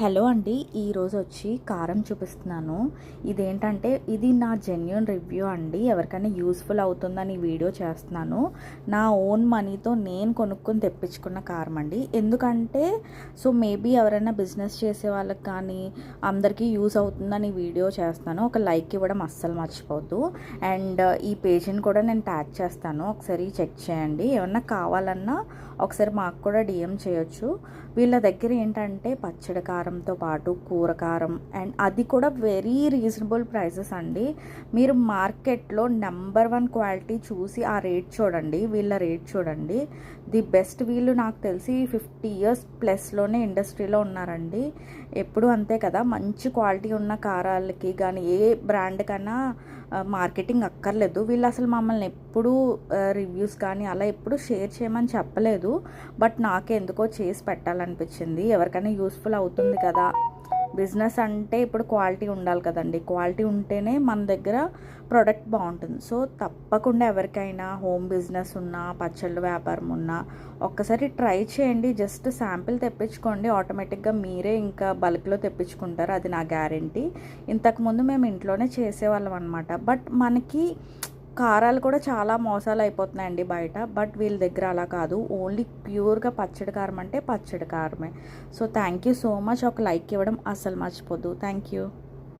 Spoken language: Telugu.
హలో అండి ఈరోజు వచ్చి కారం చూపిస్తున్నాను. ఇదేంటంటే ఇది నా జెన్యున్ రివ్యూ అండి. ఎవరికైనా యూస్ఫుల్ అవుతుందని ఈ వీడియో చేస్తున్నాను. నా ఓన్ మనీతో నేను కొనుక్కొని తెప్పించుకున్న కారం అండి. ఎందుకంటే సో మేబీ ఎవరైనా బిజినెస్ చేసే వాళ్ళకి కానీ అందరికీ యూస్ అవుతుందని వీడియో చేస్తాను ఒక లైక్ ఇవ్వడం అస్సలు మర్చిపోద్దు అండ్ ఈ పేజీని కూడా నేను ట్యాగ్ చేస్తాను. ఒకసారి చెక్ చేయండి. ఏమన్నా కావాలన్నా ఒకసారి మాకు కూడా డిఎం చేయొచ్చు. వీళ్ళ దగ్గర ఏంటంటే పచ్చడి కారం కారంతో పాటు కూర కారం. అండ్ అది కూడా వెరీ రీజనబుల్ ప్రైసెస్ అండి. మీరు మార్కెట్లో నెంబర్ వన్ క్వాలిటీ చూసి ఆ రేట్ చూడండి వీళ్ళ రేట్ చూడండి. ది బెస్ట్ వీళ్ళు నాకు తెలిసి ఫిఫ్టీ ఇయర్స్ ప్లస్లోనే ఇండస్ట్రీలో ఉన్నారండి. ఎప్పుడు అంతే కదా మంచి క్వాలిటీ ఉన్న కారాలకి కానీ ఏ బ్రాండ్ కన్నా మార్కెటింగ్ అక్కర్లేదు. వీళ్ళు అసలు మమ్మల్ని ఎప్పుడూ రివ్యూస్ కానీ అలా ఎప్పుడు షేర్ చేయమని చెప్పలేదు. బట్ నాకు ఎందుకో చేసి పెట్టాలనిపించింది. ఎవరికైనా యూస్ఫుల్ అవుతుంది కదా. బిజినెస్ అంటే ఇప్పుడు క్వాలిటీ ఉండాలి కదండి. క్వాలిటీ ఉంటేనే మన దగ్గర ప్రోడక్ట్ బాగుంటుంది. సో తప్పకుండా ఎవరికైనా హోమ్ బిజినెస్ ఉన్నా పచ్చళ్ళ వ్యాపారం ఉన్నా ఒక్కసారి ట్రై చేయండి. జస్ట్ శాంపిల్ తెప్పించుకోండి. ఆటోమేటిక్గా మీరే ఇంకా బల్క్లో తెప్పించుకుంటారు. అది నా గ్యారంటీ. ఇంతకుముందు మేము ఇంట్లోనే చేసేవాళ్ళం అనమాట బట్ మనకి కారాలు కూడా చాలా మోసాలు అయిపోతున్నాయండి బయట బట్ వీళ్ళ దగ్గర అలా కాదు. ఓన్లీ ప్యూర్గా పచ్చడి కారం అంటే పచ్చడి కారమే. So thank you so much. ఒక లైక్ ఇవ్వడం అస్సలు మర్చిపోద్దు. Thank you.